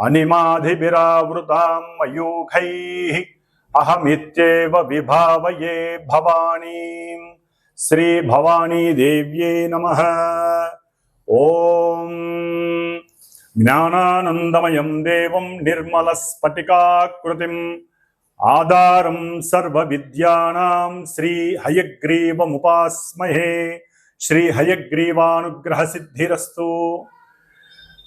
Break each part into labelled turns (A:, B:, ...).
A: అనిమాధిభిరావృతాం మయూఖైః అహమిత్యేవ విభావయే భవానీ. శ్రీ భవానీ దేవ్యే నమ. ఓం. జ్ఞానానందమయం దేవం నిర్మలస్ఫటికాకృతిం. ఆధారం సర్వ సర్వవిద్యానాం శ్రీ హయగ్రీవముపాస్మహే. శ్రీ హయగ్రీవానుగ్రహ సిద్ధిరస్తు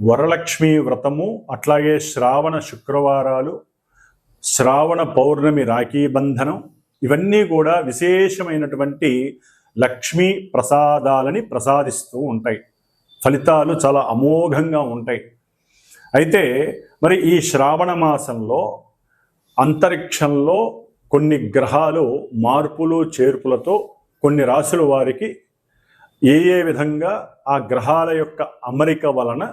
A: వరలక్ష్మి వ్రతము అట్లాగే శ్రావణ శుక్రవారాలు శ్రావణ పౌర్ణమి రాఖీ బంధనం ఇవన్నీ కూడా విశేషమైనటువంటి లక్ష్మీ ప్రసాదాలని ప్రసాదిస్తూ ఉంటాయి. ఫలితాలు చాలా అమోఘంగా ఉంటాయి. అయితే మరి ఈ శ్రావణ మాసంలో అంతరిక్షంలో కొన్ని గ్రహాలు మార్పులు చేర్పులతో కొన్ని రాశుల వారికి ఏ ఏ విధంగా ఆ గ్రహాల యొక్క అమరిక వలన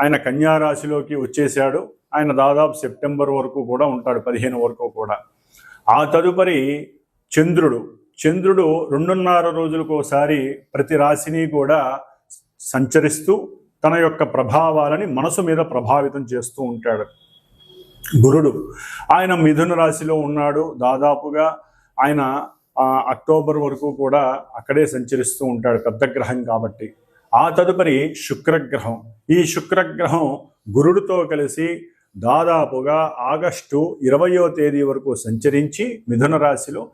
A: ఆయన కన్యా రాశిలోకి వచ్చేసాడు ఆయన దాదాపు సెప్టెంబర్ వరకు కూడా ఉంటాడు పదిహేను వరకు కూడా. ఆ తదుపరి చంద్రుడు. చంద్రుడు రెండున్నర రోజులకు ఒకసారి ప్రతి రాశిని కూడా సంచరిస్తూ తన యొక్క ప్రభావాలని మనసు మీద ప్రభావితం చేస్తూ ఉంటాడు. గురుడు. ఆయన మిథున రాశిలో ఉన్నాడు. దాదాపుగా ఆయన అక్టోబర్ వరకు కూడా అక్కడే సంచరిస్తూ ఉంటాడు పెద్ద గ్రహం కాబట్టి. ఆ తదుపరి శుక్రగ్రహం. ఈ శుక్రగ్రహం గురుడితో కలిసి దాదాపుగా ఆగస్టు ఇరవయో తేదీ వరకు సంచరించి మిథున రాశిలో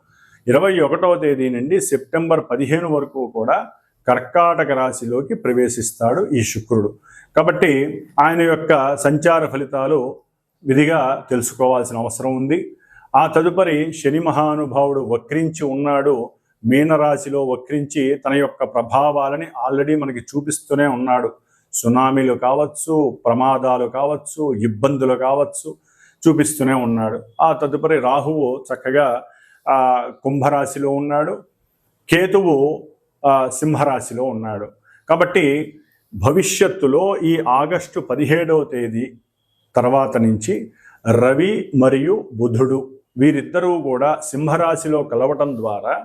A: ఇరవై ఒకటవ తేదీ నుండి సెప్టెంబర్ పదిహేను వరకు కూడా కర్కాటక రాశిలోకి ప్రవేశిస్తాడు ఈ శుక్రుడు. కాబట్టి ఆయన యొక్క సంచార ఫలితాలు విధిగా తెలుసుకోవాల్సిన అవసరం ఉంది. ఆ తదుపరి శని మహానుభావుడు వక్రించి ఉన్నాడు. మీనరాశిలో వక్రించి తన యొక్క ప్రభావాలని ఆల్రెడీ మనకి చూపిస్తూనే ఉన్నాడు. సునామీలు కావచ్చు ప్రమాదాలు కావచ్చు ఇబ్బందులు కావచ్చు చూపిస్తూనే ఉన్నాడు. ఆ తదుపరి రాహువు చక్కగా కుంభరాశిలో ఉన్నాడు. కేతువు సింహరాశిలో ఉన్నాడు. కాబట్టి భవిష్యత్తులో ఈ ఆగస్టు పదిహేడవ తేదీ తర్వాత నుంచి రవి మరియు బుధుడు వీరిద్దరూ కూడా సింహరాశిలో కలవటం ద్వారా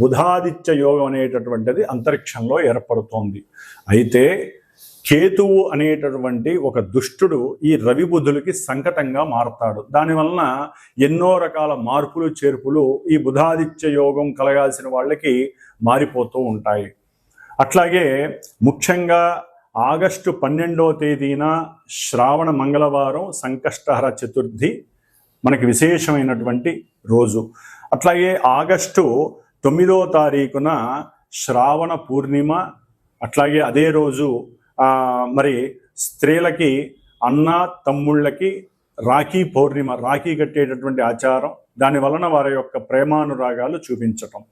A: బుధాదిత్య యోగం అనేటటువంటిది అంతరిక్షంలో ఏర్పడుతోంది. అయితే కేతువు అనేటటువంటి ఒక దుష్టుడు ఈ రవి బుధులకి సంకటంగా మారతాడు. దానివలన ఎన్నో రకాల మార్పులు చేర్పులు ఈ బుధాదిత్య యోగం కలగాల్సిన వాళ్ళకి మారిపోతూ ఉంటాయి. అట్లాగే ముఖ్యంగా ఆగస్టు పన్నెండవ తేదీన శ్రావణ మంగళవారం సంకష్టహర చతుర్థి మనకి విశేషమైనటువంటి రోజు. అట్లాగే ఆగస్టు తొమ్మిదో తారీఖున శ్రావణ పూర్ణిమ అట్లాగే అదే రోజు మరి స్త్రీలకి అన్న తమ్ముళ్ళకి రాఖీ పౌర్ణిమ రాఖీ కట్టేటటువంటి ఆచారం దాని వలన వారి యొక్క ప్రేమానురాగాలు చూపించటం.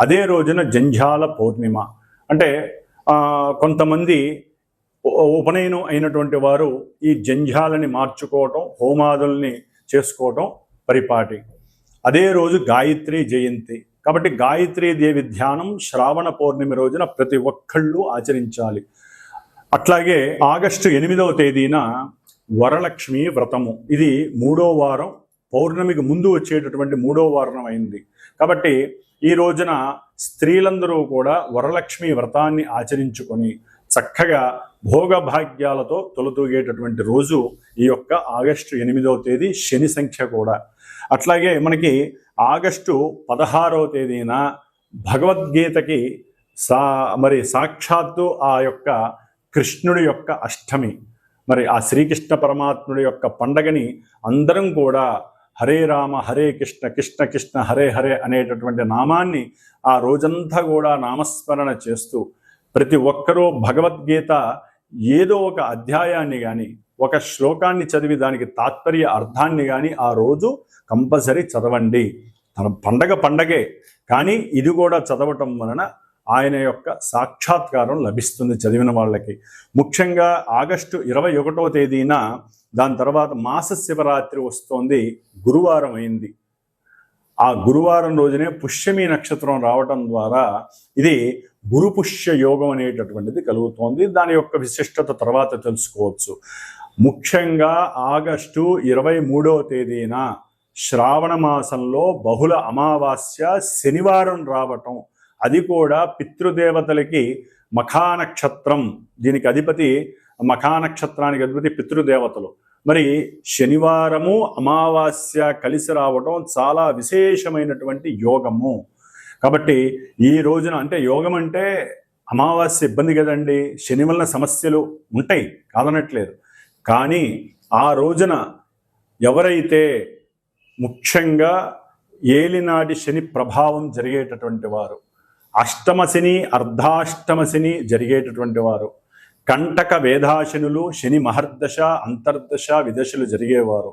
A: అదే రోజున జంఝాల పౌర్ణిమ. అంటే కొంతమంది ఉపనయనం అయినటువంటి వారు ఈ జంఝాలని మార్చుకోవటం హోమాదుల్ని చేసుకోవటం పరిపాటి. అదే రోజు గాయత్రి జయంతి. కాబట్టి గాయత్రీ దేవి ధ్యానం శ్రావణ పౌర్ణమి రోజున ప్రతి ఒక్కళ్ళు ఆచరించాలి. అట్లాగే ఆగస్టు ఎనిమిదవ తేదీన వరలక్ష్మి వ్రతము. ఇది మూడో వారం పౌర్ణమికి ముందు వచ్చేటటువంటి మూడో వారం అయింది. కాబట్టి ఈ రోజున స్త్రీలందరూ కూడా వరలక్ష్మి వ్రతాన్ని ఆచరించుకొని చక్కగా భోగభాగ్యాలతో తొలతూగేటటువంటి రోజు ఈ యొక్క ఆగస్టు ఎనిమిదవ తేదీ శని సంఖ్య కూడా. అట్లాగే మనకి ఆగస్టు పదహారవ తేదీన భగవద్గీతకి సా మరి సాక్షాత్తు ఆ యొక్క కృష్ణుడి యొక్క అష్టమి మరి ఆ శ్రీకృష్ణ పరమాత్ముడి యొక్క పండగని అందరం కూడా హరే రామ హరే కృష్ణ కృష్ణ కృష్ణ హరే హరే అనేటటువంటి నామాన్ని ఆ రోజంతా కూడా నామస్మరణ చేస్తూ ప్రతి ఒక్కరూ భగవద్గీత ఏదో ఒక అధ్యాయాన్ని కానీ ఒక శ్లోకాన్ని చదివి దానికి తాత్పర్య అర్థాన్ని కానీ ఆ రోజు కంపల్సరీ చదవండి. తన పండగ పండగే. కానీ ఇది కూడా చదవటం వలన ఆయన యొక్క సాక్షాత్కారం లభిస్తుంది చదివిన వాళ్ళకి. ముఖ్యంగా ఆగస్టు ఇరవై ఒకటవ తేదీన దాని తర్వాత మాస శివరాత్రి వస్తోంది. గురువారం అయింది. ఆ గురువారం రోజునే పుష్యమి నక్షత్రం రావటం ద్వారా ఇది గురు పుష్య యోగం అనేటటువంటిది కలుగుతోంది. దాని యొక్క విశిష్టత తర్వాత తెలుసుకోవచ్చు. ముఖ్యంగా ఆగస్టు ఇరవై మూడవ తేదీన శ్రావణ మాసంలో బహుళ అమావాస్య శనివారం రావటం. అది కూడా పితృదేవతలకి మఖానక్షత్రం. దీనికి అధిపతి మఖానక్షత్రానికి అధిపతి పితృదేవతలు. మరి శనివారము అమావాస్య కలిసి రావడం చాలా విశేషమైనటువంటి యోగము. కాబట్టి ఈ రోజున అంటే యోగం అంటే అమావాస్య ఇబ్బంది కదండి శని వలన సమస్యలు ఉంటాయి కాదనట్లేదు. కానీ ఆ రోజున ఎవరైతే ముఖ్యంగా ఏలినాటి శని ప్రభావం జరిగేటటువంటి వారు అష్టమ శని అర్ధాష్టమ శని జరిగేటటువంటి వారు కంటక వేదాశనులు శని మహర్దశ అంతర్దశ విదశలు జరిగేవారు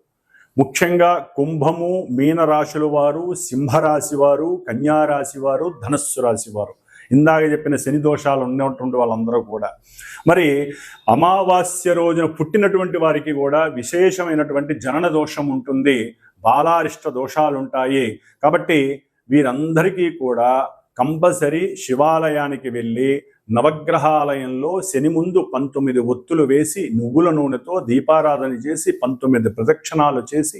A: ముఖ్యంగా కుంభము మీనరాశుల వారు సింహరాశి వారు కన్యారాశి వారు ధనస్సు రాశి వారు. ఇందాక చెప్పిన శని దోషాలు ఉన్నటువంటి వాళ్ళందరూ కూడా. మరి అమావాస్య రోజున పుట్టినటువంటి వారికి కూడా విశేషమైనటువంటి జనన దోషం ఉంటుంది. బాలారిష్ట దోషాలు ఉంటాయి. కాబట్టి వీరందరికీ కూడా కంపల్సరీ శివాలయానికి వెళ్ళి నవగ్రహాలయంలో శని ముందు పంతొమ్మిది ఒత్తులు వేసి నువ్వుల నూనెతో దీపారాధన చేసి పంతొమ్మిది ప్రదక్షిణాలు చేసి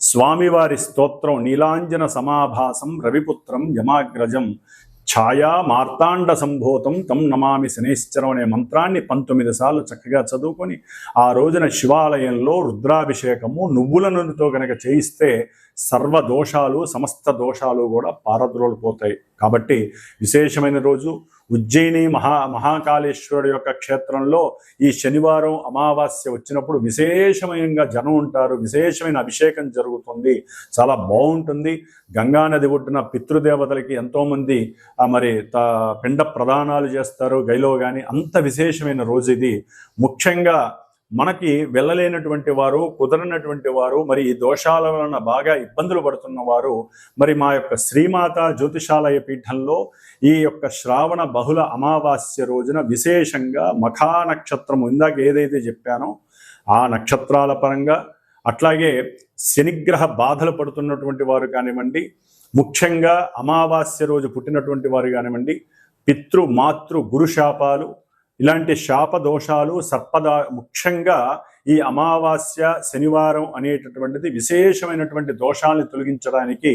A: స్వామివారి స్తోత్రం నీలాంజన సమాభాసం రవిపుత్రం యమాగ్రజం ఛాయా మార్తాండ సంభూతం తం నమామి శనేశ్వరం అనే మంత్రాన్ని పంతొమ్మిది సార్లు చక్కగా చదువుకొని ఆ రోజున శివాలయంలో రుద్రాభిషేకము నువ్వుల నూనెతో కనుక చేయిస్తే సర్వ దోషాలు సమస్త దోషాలు కూడా పారద్రోలిపోతాయి కాబట్టి విశేషమైన రోజు ఉజ్జయిని మహా మహాకాళేశ్వరుడు యొక్క క్షేత్రంలో ఈ శనివారం అమావాస్య వచ్చినప్పుడు విశేషమైన జనం ఉంటారు విశేషమైన అభిషేకం జరుగుతుంది. చాలా బాగుంటుంది. గంగానది ఒడ్డున పితృదేవతలకి ఎంతోమంది మరి త పిండ ప్రదానాలు చేస్తారు. గైలో కానీ అంత విశేషమైన రోజు ఇది. ముఖ్యంగా మనకి వెళ్ళలేనటువంటి వారు కుదరనటువంటి వారు మరి ఈ దోషాల వలన బాగా ఇబ్బందులు పడుతున్న వారు మరి మా యొక్క శ్రీమాత జ్యోతిషాలయ పీఠంలో ఈ యొక్క శ్రావణ బహుళ అమావాస్య రోజున విశేషంగా మఖా నక్షత్రం ఇందాక ఏదైతే చెప్పానో ఆ నక్షత్రాల పరంగా అట్లాగే శనిగ్రహ బాధలు పడుతున్నటువంటి వారు కానివ్వండి ముఖ్యంగా అమావాస్య రోజు పుట్టినటువంటి వారు కానివ్వండి పితృ మాతృ గురు శాపాలు ఇలాంటి శాప దోషాలు సర్పదా ముఖ్యంగా ఈ అమావాస్య శనివారం అనేటటువంటిది విశేషమైనటువంటి దోషాలను తొలగించడానికి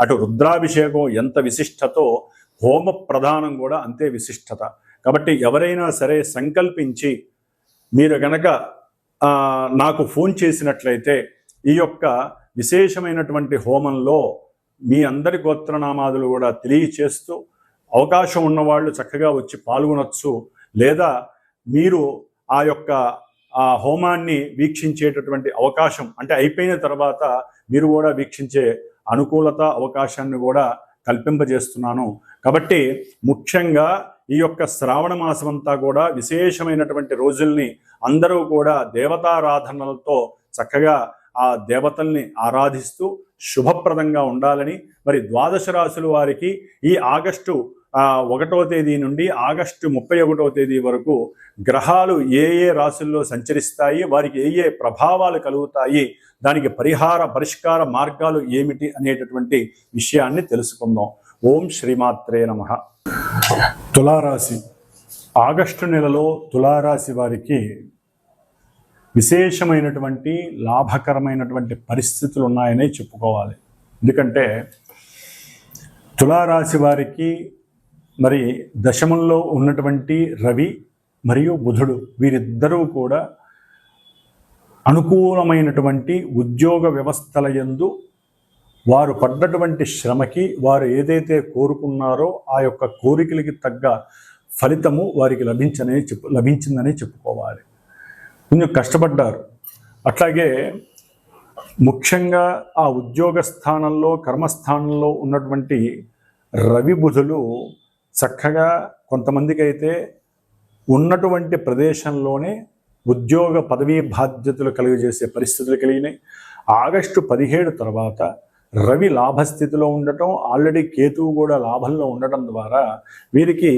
A: అటు రుద్రాభిషేకం ఎంత విశిష్టతో హోమ ప్రధానం కూడా అంతే విశిష్టత. కాబట్టి ఎవరైనా సరే సంకల్పించి మీరు గనక నాకు ఫోన్ చేసినట్లయితే ఈ యొక్క విశేషమైనటువంటి హోమంలో మీ అందరి గోత్రనామాదులు కూడా తెలియచేస్తూ అవకాశం ఉన్నవాళ్ళు చక్కగా వచ్చి పాల్గొనొచ్చు. లేదా మీరు ఆ యొక్క ఆ హోమాన్ని వీక్షించేటటువంటి అవకాశం అంటే అయిపోయిన తర్వాత మీరు కూడా వీక్షించే అనుకూలత అవకాశాన్ని కూడా కల్పింపజేస్తున్నాను. కాబట్టి ముఖ్యంగా ఈ యొక్క శ్రావణ మాసం అంతా కూడా విశేషమైనటువంటి రోజుల్ని అందరూ కూడా దేవతారాధనలతో చక్కగా ఆ దేవతల్ని ఆరాధిస్తూ శుభప్రదంగా ఉండాలని మరి ద్వాదశ రాశుల వారికి ఈ ఆగస్టు ఒకటో ఒకటవ తేదీ నుండి ఆగస్టు ముప్పై ఒకటవ తేదీ వరకు గ్రహాలు ఏ ఏ రాశుల్లో సంచరిస్తాయి వారికి ఏ ఏ ప్రభావాలు కలుగుతాయి దానికి పరిహార పరిష్కార మార్గాలు ఏమిటి అనేటటువంటి విషయాన్ని తెలుసుకుందాం. ఓం శ్రీమాత్రే నమ. తులారాశి. ఆగస్టు నెలలో తులారాశి వారికి విశేషమైనటువంటి లాభకరమైనటువంటి పరిస్థితులు ఉన్నాయని చెప్పుకోవాలి. ఎందుకంటే తులారాశి వారికి మరి దశమంలో ఉన్నటువంటి రవి మరియు బుధుడు వీరిద్దరూ కూడా అనుకూలమైనటువంటి ఉద్యోగ వ్యవస్థల యందు వారు పడ్డటువంటి శ్రమకి వారు ఏదైతే కోరుకున్నారో ఆ యొక్క కోరికలకి తగ్గ ఫలితము వారికి లభించనే చెప్పు లభించిందని చెప్పుకోవాలి. కొంచెం కష్టపడ్డారు. అట్లాగే ముఖ్యంగా ఆ ఉద్యోగ స్థానంలో కర్మస్థానంలో ఉన్నటువంటి రవి బుధులు చక్కగా కొంతమందికి అయితే ఉన్నటువంటి ప్రదేశంలోనే ఉద్యోగ పదవీ బాధ్యతలు కలుగజేసే పరిస్థితులు కలిగినాయి. ఆగస్టు పదిహేడు తర్వాత రవి లాభస్థితిలో ఉండటం ఆల్రెడీ కేతువు కూడా లాభంలో ఉండటం ద్వారా వీరికి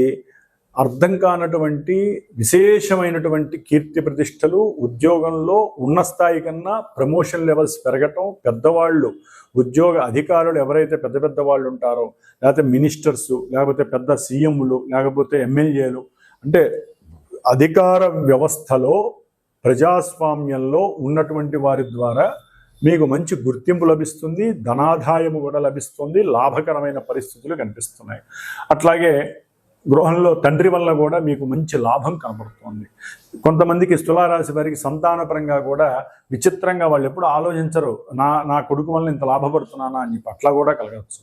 A: అర్థం కానటువంటి విశేషమైనటువంటి కీర్తి ప్రతిష్టలు ఉద్యోగంలో ఉన్న స్థాయి కన్నా ప్రమోషన్ లెవెల్స్ పెరగటం పెద్దవాళ్ళు ఉద్యోగ అధికారులు ఎవరైతే పెద్ద పెద్ద వాళ్ళు ఉంటారో లేకపోతే మినిస్టర్స్ లేకపోతే పెద్ద సీఎంలు లేకపోతే ఎమ్మెల్యేలు అంటే అధికార వ్యవస్థలో ప్రజాస్వామ్యంలో ఉన్నటువంటి వారి ద్వారా మీకు మంచి గుర్తింపు లభిస్తుంది ధనాదాయము కూడా లభిస్తుంది లాభకరమైన పరిస్థితులు కనిపిస్తున్నాయి. అట్లాగే గృహంలో తండ్రి వల్ల కూడా మీకు మంచి లాభం కనబడుతోంది కొంతమందికి స్థులారాశి వారికి సంతానపరంగా కూడా విచిత్రంగా వాళ్ళు ఎప్పుడు ఆలోచించరు నా నా కొడుకు వల్ల ఇంత లాభపడుతున్నానా అని చెప్పి అట్లా కూడా కలగచ్చు.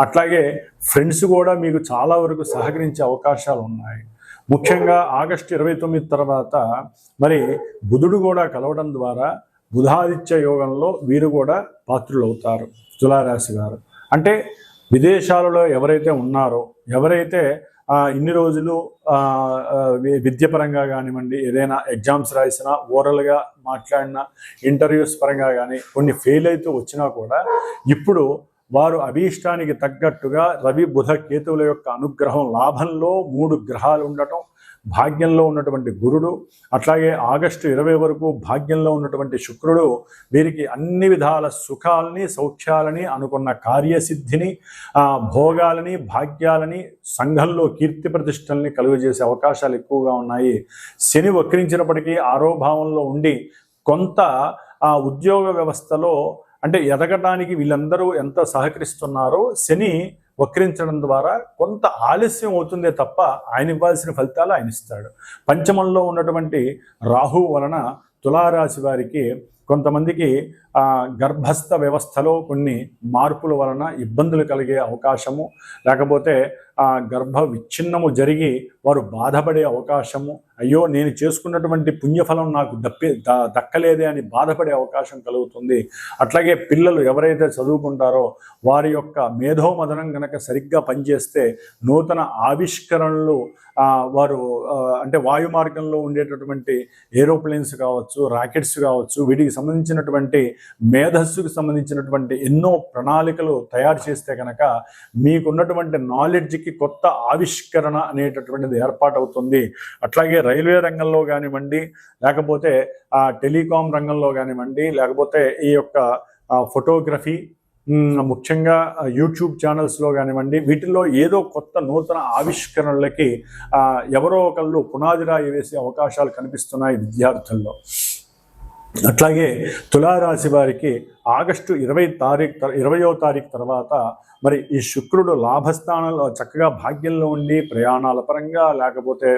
A: అట్లాగే ఫ్రెండ్స్ కూడా మీకు చాలా వరకు సహకరించే అవకాశాలు ఉన్నాయి. ముఖ్యంగా ఆగస్టు ఇరవై తొమ్మిది తర్వాత మరి బుధుడు కూడా కలవడం ద్వారా బుధాదిత్య యోగంలో వీరు కూడా పాత్రులవుతారు తులారాశి వారు. అంటే విదేశాలలో ఎవరైతే ఉన్నారో ఎవరైతే ఇన్ని రోజులు విద్యపరంగా కానివ్వండి ఏదైనా ఎగ్జామ్స్ రాసినా ఓరల్గా మాట్లాడినా ఇంటర్వ్యూస్ పరంగా కానీ కొన్ని ఫెయిల్ అయితే వచ్చినా కూడా ఇప్పుడు వారు అభీష్టానికి తగ్గట్టుగా రవి బుధ కేతువుల యొక్క అనుగ్రహం లాభంలో మూడు గ్రహాలు ఉండటం భాగ్యంలో ఉన్నటువంటి గురుడు అట్లాగే ఆగస్టు ఇరవై వరకు భాగ్యంలో ఉన్నటువంటి శుక్రుడు వీరికి అన్ని విధాల సుఖాలని సౌఖ్యాలని అనుకున్న కార్యసిద్ధిని భోగాలని భాగ్యాలని సంఘంలో కీర్తి ప్రతిష్టల్ని కలుగజేసే అవకాశాలు ఎక్కువగా ఉన్నాయి. శని వక్రించినప్పటికీ ఆరోభావంలో ఉండి కొంత ఆ ఉద్యోగ వ్యవస్థలో అంటే ఎదగటానికి వీళ్ళందరూ ఎంత సహకరిస్తున్నారో శని వక్రించడం ద్వారా కొంత ఆలస్యం అవుతుందే తప్ప ఆయన ఇవ్వాల్సిన ఫలితాలు ఆయన ఇస్తాడు. పంచమంలో ఉన్నటువంటి రాహు వలన తులారాశి వారికి కొంతమందికి గర్భస్థ వ్యవస్థలో కొన్ని మార్పుల వలన ఇబ్బందులు కలిగే అవకాశము లేకపోతే ఆ గర్భ విచ్ఛిన్నము జరిగి వారు బాధపడే అవకాశము అయ్యో నేను చేసుకున్నటువంటి పుణ్యఫలం నాకు దప్పి ద- దక్కలేదే అని బాధపడే అవకాశం కలుగుతుంది. అట్లాగే పిల్లలు ఎవరైతే చదువుకుంటారో వారి యొక్క మేధోమదనం గనక సరిగ్గా పనిచేస్తే నూతన ఆవిష్కరణలు వారు అంటే వాయు మార్గంలో ఉండేటటువంటి ఏరోప్లేన్స్ కావచ్చు రాకెట్స్ కావచ్చు వీటికి సంబంధించినటువంటి మేధస్సుకు సంబంధించినటువంటి ఎన్నో ప్రణాళికలు తయారు చేస్తే కనుక మీకున్నటువంటి నాలెడ్జ్కి కొత్త ఆవిష్కరణ అనేటటువంటిది ఏర్పాటవుతుంది. అట్లాగే రైల్వే రంగంలో కానివ్వండి లేకపోతే ఆ టెలికాం రంగంలో కానివ్వండి లేకపోతే ఈ యొక్క ఫోటోగ్రఫీ ముఖ్యంగా యూట్యూబ్ ఛానల్స్లో కానివ్వండి వీటిల్లో ఏదో కొత్త నూతన ఆవిష్కరణలకి ఎవరో ఒకళ్ళు పునాది రాయి వేసే అవకాశాలు కనిపిస్తున్నాయి విద్యార్థుల్లో. అట్లాగే తులారాశి వారికి ఆగస్టు ఇరవై తారీఖు ఇరవయో తారీఖు తర్వాత మరి ఈ శుక్రుడు లాభస్థానంలో చక్కగా భాగ్యంలో ఉండి ప్రయాణాల పరంగా లేకపోతే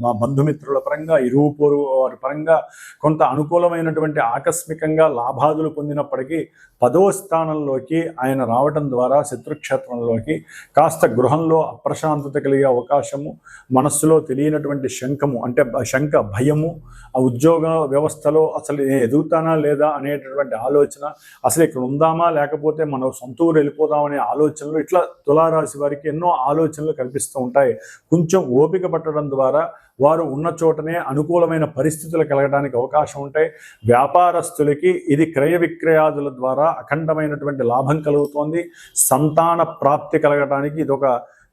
A: మా బంధుమిత్రుల పరంగా ఇరువు పొరుగు వారి పరంగా కొంత అనుకూలమైనటువంటి ఆకస్మికంగా లాభాదులు పొందినప్పటికీ పదో స్థానంలోకి ఆయన రావటం ద్వారా శత్రుక్షేత్రంలోకి కాస్త గృహంలో అప్రశాంతత కలిగే అవకాశము మనస్సులో తెలియనటువంటి శంఖము అంటే శంక శంఖ భయము ఆ ఉద్యోగ వ్యవస్థలో అసలు ఎదుగుతానా లేదా అనేటటువంటి ఆలోచన అసలు ఇక్కడ ఉందామా లేకపోతే మనం సొంత ఊరు వెళ్ళిపోదామనే ఆలోచన ఆలోచనలు ఇట్లా తులారాశి వారికి ఎన్నో ఆలోచనలు కనిపిస్తూ ఉంటాయి. కొంచెం ఓపిక పట్టడం ద్వారా వారు ఉన్న చోటనే అనుకూలమైన పరిస్థితులు కలగడానికి అవకాశం ఉంటాయి. వ్యాపారస్తులకి ఇది క్రయ విక్రయాదుల ద్వారా అఖండమైనటువంటి లాభం కలుగుతోంది. సంతాన ప్రాప్తి కలగడానికి ఇది ఒక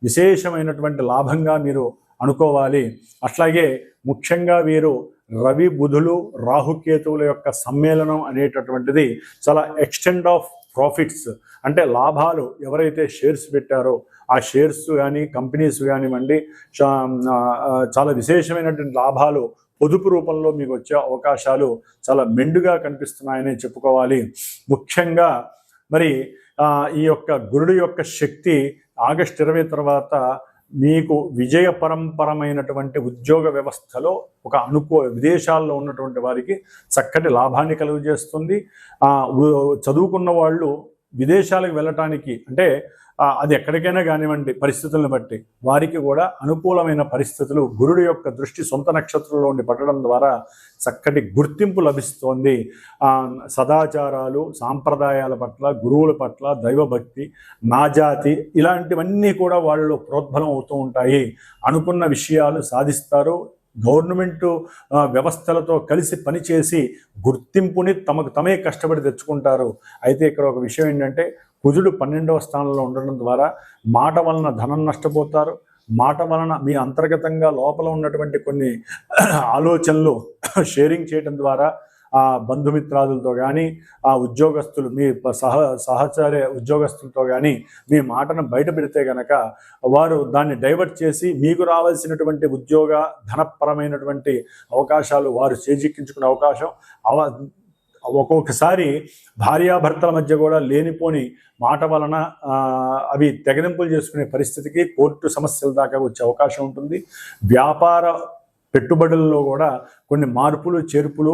A: విశేషమైనటువంటి లాభంగా మీరు అనుకోవాలి. అట్లాగే ముఖ్యంగా వీరు రవి బుధులు రాహుకేతువుల యొక్క సమ్మేళనం అనేటటువంటిది చాలా ఎక్స్టెండ్ ఆఫ్ ప్రాఫిట్స్ అంటే లాభాలు ఎవరైతే షేర్స్ పెట్టారో ఆ షేర్స్ కానీ కంపెనీస్ కానివ్వండి చా- చాలా విశేషమైనటువంటి లాభాలు పొదుపు రూపంలో మీకు వచ్చే అవకాశాలు చాలా మెండుగా కనిపిస్తున్నాయని చెప్పుకోవాలి. ముఖ్యంగా మరి ఈ యొక్క గురుడు యొక్క శక్తి ఆగస్ట్ ఇరవై తర్వాత మీకు విజయ పరంపరమైనటువంటి ఉద్యోగ వ్యవస్థలో ఒక అనుకో విదేశాల్లో ఉన్నటువంటి వారికి చక్కటి లాభాన్ని కలుగజేస్తుంది. చదువుకున్న వాళ్ళు విదేశాలకు వెళ్ళటానికి అంటే అది ఎక్కడికైనా కానివ్వండి పరిస్థితులను బట్టి వారికి కూడా అనుకూలమైన పరిస్థితులు గురుడు యొక్క దృష్టి సొంత నక్షత్రంలో ఉండి పట్టడం ద్వారా చక్కటి గుర్తింపు లభిస్తోంది. సదాచారాలు సాంప్రదాయాల పట్ల గురువుల పట్ల దైవభక్తి నాజాతి ఇలాంటివన్నీ కూడా వాళ్ళు ప్రోద్బలం అవుతూ ఉంటాయి. అనుకున్న విషయాలు సాధిస్తారు. గవర్నమెంట్ వ్యవస్థలతో కలిసి పనిచేసి గుర్తింపుని తమకు తమే కష్టపడి తెచ్చుకుంటారు. అయితే ఇక్కడ ఒక విషయం ఏంటంటే కుజుడు పన్నెండవ స్థానంలో ఉండడం ద్వారా మాట వలన ధనం నష్టపోతారు. మాట వలన మీ అంతర్గతంగా లోపల ఉన్నటువంటి కొన్ని ఆలోచనలు షేరింగ్ చేయడం ద్వారా ఆ బంధుమిత్రాదులతో కానీ ఆ ఉద్యోగస్తులు మీ సహ సహచర్య ఉద్యోగస్తులతో కానీ మీ మాటను బయట పెడితే గనక వారు దాన్ని డైవర్ట్ చేసి మీకు రావాల్సినటువంటి ఉద్యోగ ధనపరమైనటువంటి అవకాశాలు వారు చేజిక్కించుకునే అవకాశం అవ ఒక్కొక్కసారి భార్యాభర్తల మధ్య కూడా లేనిపోని మాట వలన అవి తెగదింపులు చేసుకునే పరిస్థితికి కోర్టు సమస్యల దాకా వచ్చే అవకాశం ఉంటుంది. వ్యాపార పెట్టుబడుల్లో కూడా కొన్ని మార్పులు చేర్పులు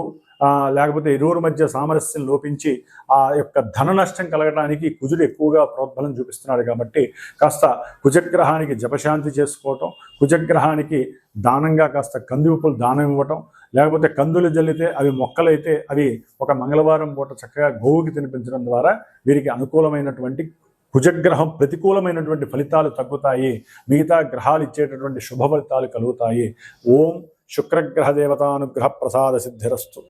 A: లేకపోతే ఇరువురు మధ్య సామరస్యం లోపించి ఆ యొక్క ధన నష్టం కలగడానికి కుజుడు ఎక్కువగా ప్రోద్బలం చూపిస్తున్నాడు కాబట్టి కాస్త కుజగ్రహానికి జపశాంతి చేసుకోవటం కుజగ్రహానికి దానంగా కాస్త కందివుపులు దానం ఇవ్వటం లేకపోతే కందులు జల్లితే అవి మొక్కలైతే అవి ఒక మంగళవారం పూట చక్కగా గోవుకి తినిపించడం ద్వారా వీరికి అనుకూలమైనటువంటి కుజగ్రహం ప్రతికూలమైనటువంటి ఫలితాలు తగ్గుతాయి. మిగతా గ్రహాలు ఇచ్చేటటువంటి శుభ ఫలితాలు కలుగుతాయి. ఓం శుక్రగ్రహ దేవతానుగ్రహ ప్రసాద సిద్ధిరస్తు